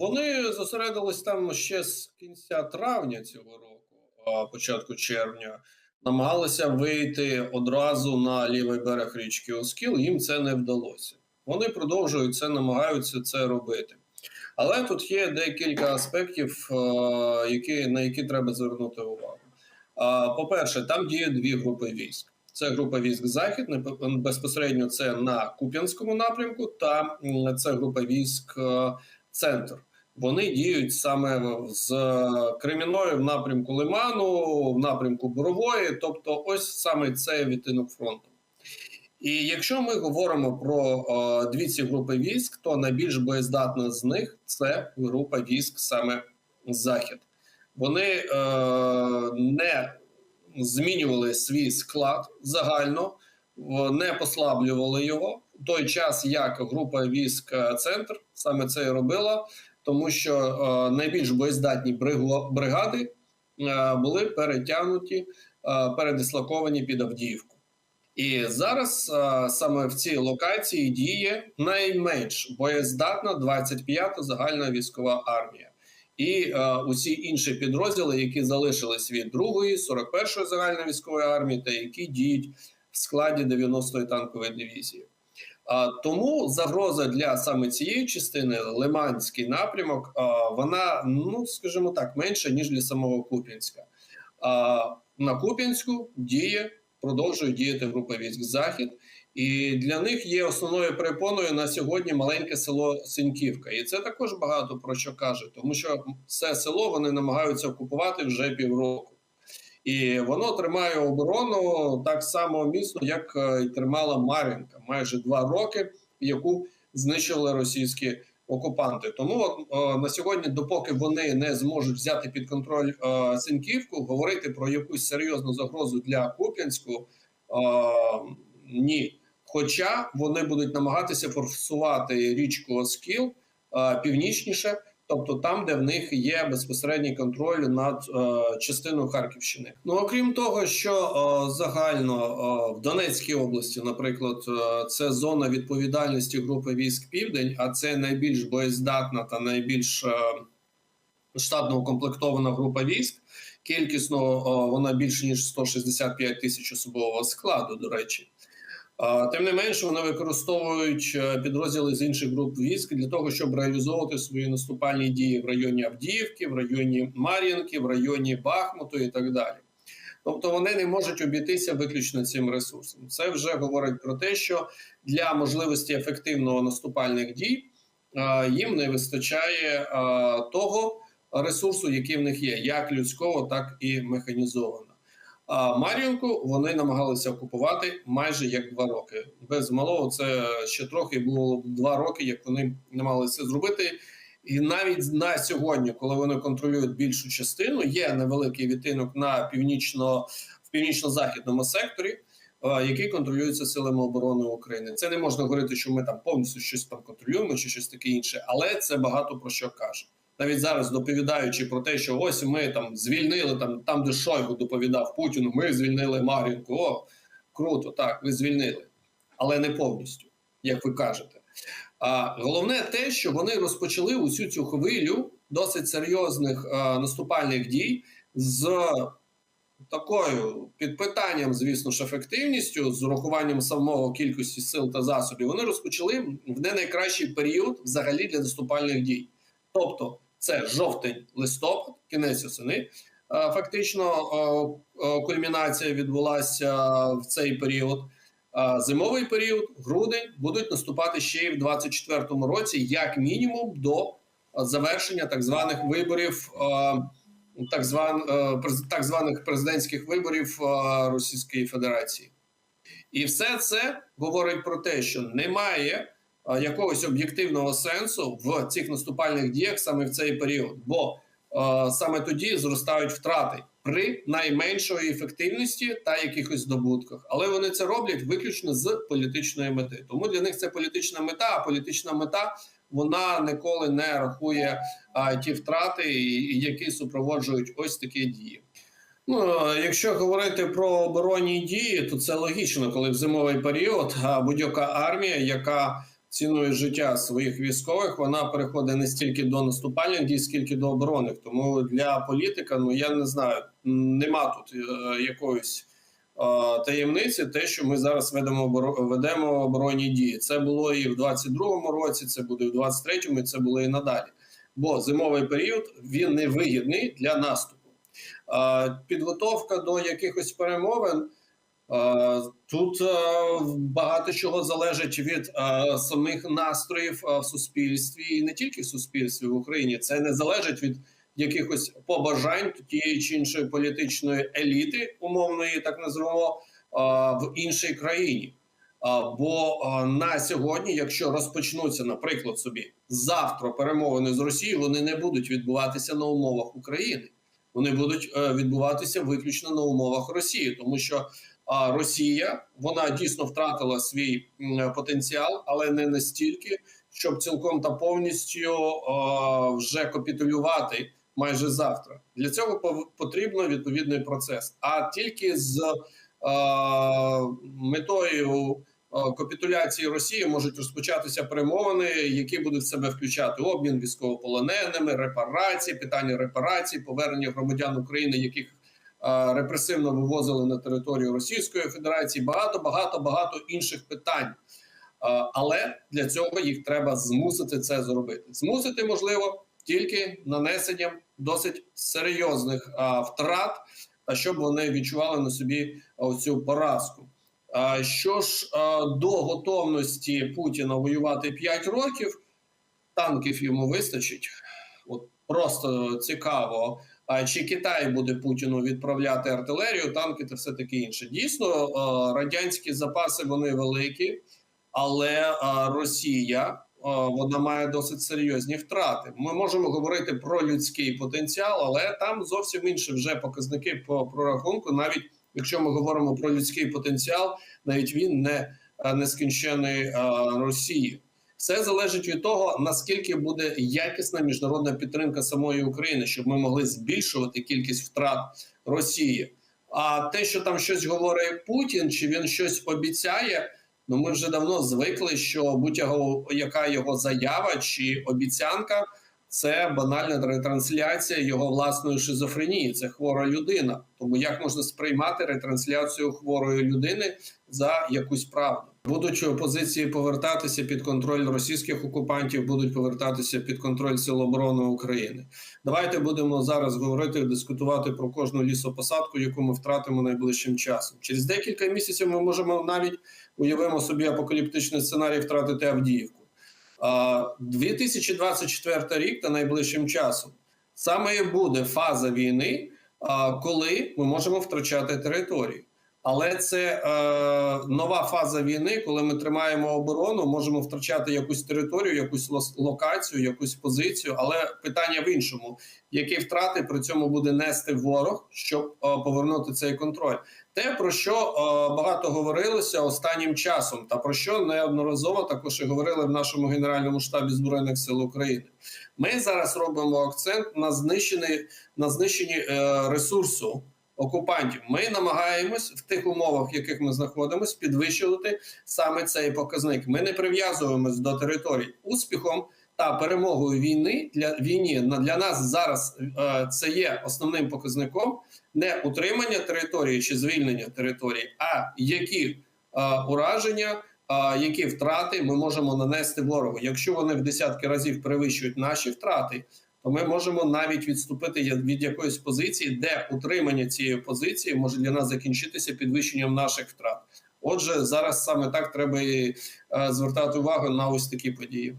Вони зосередились там ще з кінця травня цього року, початку червня. Намагалися вийти одразу на лівий берег річки Оскіл. Їм це не вдалося. Вони продовжують це, намагаються це робити. Але тут є декілька аспектів, е, які, на які треба звернути увагу. По-перше, там діє дві групи військ. Це група військ Захід, безпосередньо це на Куп'янському напрямку, та це група військ е, Центр. Вони діють саме з Креміною в напрямку Лиману, в напрямку Борової, тобто ось саме цей відтинок фронту. І якщо ми говоримо про е, дві ці групи військ, то найбільш боєздатна з них це група військ саме Захід. Вони е, не змінювали свій склад загально, не послаблювали його в той час, як група військ е, Центр саме це і робила, тому що е, найбільш боєздатні бригади е, були перетягнуті, е, передислоковані під Авдіївку. І зараз саме в цій локації діє найменш боєздатна 25-та загальна військова армія. І е, усі інші підрозділи, які залишились від 2-ї, 41-ї загальної військової армії, та які діють в складі 90-ї танкової дивізії. Тому загроза для саме цієї частини Лиманський напрямок, вона, ну скажімо так, менша ніж для самого Куп'янська. На Куп'янську діє, продовжує діяти група військ Захід, і для них є основною перепоною на сьогодні маленьке село Синьківка. І це також багато про що каже, тому що це село вони намагаються окупувати вже півроку. І воно тримає оборону так само міцно, як е, і тримала Мар'їнка майже два роки, яку знищили російські окупанти. Тому от, е, на сьогодні, допоки вони не зможуть взяти під контроль е, Синьківку, говорити про якусь серйозну загрозу для Куп'янську ні. Хоча вони будуть намагатися форсувати річку Оскіл північніше, тобто там, де в них є безпосередній контроль над е, частиною Харківщини. Ну окрім того, що е, загально е, в Донецькій області, наприклад, е, це зона відповідальності групи військ Південь, а це найбільш боєздатна та найбільш е, штатно укомплектована група військ. Кількісно е, вона більше ніж 165 тисяч особового складу. До речі. Тим не менше, вони використовують е, підрозділи з інших груп військ для того, щоб реалізовувати свої наступальні дії в районі Авдіївки, в районі Мар'їнки, в районі Бахмуту і так далі. Тобто вони не можуть обійтися виключно цим ресурсом. Це вже говорить про те, що для можливості ефективного наступальних дій е, їм не вистачає е, того ресурсу, який в них є, як людського, так і механізованого. А Мар'їнку вони намагалися окупувати майже як два роки. Без малого це ще трохи було два роки, як вони намагалися зробити. І навіть на сьогодні, коли вони контролюють більшу частину, є невеликий відтинок на північно в північно-західному секторі, який контролюється силами оборони України. Це не можна говорити, що ми там повністю щось там контролюємо, чи щось таке інше, але це багато про що каже. Навіть зараз доповідаючи про те, що ось ми там звільнили там, там де Шойгу доповідав Путіну, ми звільнили Мар'їнку. О, круто, так, ви звільнили, але не повністю, як ви кажете. А головне те, що вони розпочали усю цю хвилю досить серйозних а, наступальних дій з такою під питанням, звісно ж, ефективністю, з урахуванням самого кількості сил та засобів. Вони розпочали в не найкращий період взагалі для наступальних дій. Тобто, це жовтень, листопад, кінець осени. Е, Фактично, е, е, кульмінація відбулася в цей період. Зимовий період, грудень, будуть наступати ще й в 2024 році, як мінімум, до завершення так званих виборів, так, зван, так званих президентських виборів Російської Федерації. І все це говорить про те, що немає якогось об'єктивного сенсу в цих наступальних діях саме в цей період, бо е, саме тоді зростають втрати при найменшої ефективності та якихось здобутках. Але вони це роблять виключно з політичної мети. Тому для них це політична мета. А політична мета вона ніколи не рахує а, ті втрати, які супроводжують ось такі дії. Ну, е, якщо говорити про оборонні дії, то це логічно, коли в зимовий період будь-яка армія, яка ціною життя своїх військових, вона переходить не стільки до наступальних дій, скільки до оборонних. Тому для політика, ну я не знаю, нема тут е, якоїсь е, таємниці, те, що ми зараз ведемо ведемо оборонні дії. Це було і в 22-му році, це буде і в 23-му, і це було і надалі. Бо зимовий період він не вигідний для наступу. Е, Підготовка до якихось перемовин. Е, Тут е, багато чого залежить від е, самих настроїв в суспільстві, і не тільки в суспільстві в Україні. Це не залежить від якихось побажань тієї чи іншої політичної еліти, умовної, так називаємо, в іншій країні. Бо на сьогодні, якщо розпочнуться, наприклад, собі завтра перемовини з Росією, вони не будуть відбуватися на умовах України. Вони будуть відбуватися виключно на умовах Росії, тому що Росія вона дійсно втратила свій потенціал, але не настільки, щоб цілком та повністю вже капітулювати майже завтра. Для цього потрібно відповідний процес. А тільки з метою капітуляції Росії можуть розпочатися перемовини, які будуть в себе включати обмін військовополоненими, репарації, питання репарацій, повернення громадян України, яких репресивно вивозили на територію Російської Федерації, багато, багато, багато інших питань. Е, Але для цього їх треба змусити це зробити. Змусити можливо тільки нанесенням досить серйозних е, втрат, та щоб вони відчували на собі цю поразку. Е, Що ж е, до готовності Путіна воювати 5 років, танків йому вистачить. От просто цікаво. Чи Китай буде Путіну відправляти артилерію, танки та все таке інше? Дійсно, е, радянські запаси вони великі, але е, Росія е, вона має досить серйозні втрати. Ми можемо говорити про людський потенціал, але там зовсім інші вже показники по прорахунку. Навіть якщо ми говоримо про людський потенціал, навіть він не нескінчений Росії. Все залежить від того, наскільки буде якісна міжнародна підтримка самої України, щоб ми могли збільшувати кількість втрат Росії. А те, що там щось говорить Путін, чи він щось обіцяє, ну ми вже давно звикли, що будь-яка його заява чи обіцянка це банальна ретрансляція його власної шизофренії. Це хвора людина. Тому як можна сприймати ретрансляцію хворої людини за якусь правду? Будуть опозиції повертатися під контроль російських окупантів, будуть повертатися під контроль Сил оборони України. Давайте будемо зараз говорити, дискутувати про кожну лісопосадку, яку ми втратимо найближчим часом. Через декілька місяців ми можемо навіть уявимо собі апокаліптичний сценарій втратити Авдіївку. А, 2024 рік та найближчим часом саме і буде фаза війни, коли ми можемо втрачати територію. Але це е, нова фаза війни, коли ми тримаємо оборону, можемо втрачати якусь територію, якусь локацію, якусь позицію. Але питання в іншому: які втрати при цьому буде нести ворог, щоб е, повернути цей контроль? Те про що е, багато говорилося останнім часом, та про що неодноразово також і говорили в нашому генеральному штабі збройних сил України. Ми зараз робимо акцент на знищенні на знищенні е, ресурсу окупантів. Ми намагаємось в тих умовах, в яких ми знаходимося, підвищувати саме цей показник. Ми не прив'язуємось до територій успіхом та перемогою війни для війні. Для нас зараз е, це є основним показником не утримання території чи звільнення території, а які е, ураження. е, Які втрати ми можемо нанести ворогу? Якщо вони в десятки разів перевищують наші втрати, то ми можемо навіть відступити від якоїсь позиції, де утримання цієї позиції може для нас закінчитися підвищенням наших втрат. Отже, зараз саме так треба і звертати увагу на ось такі події.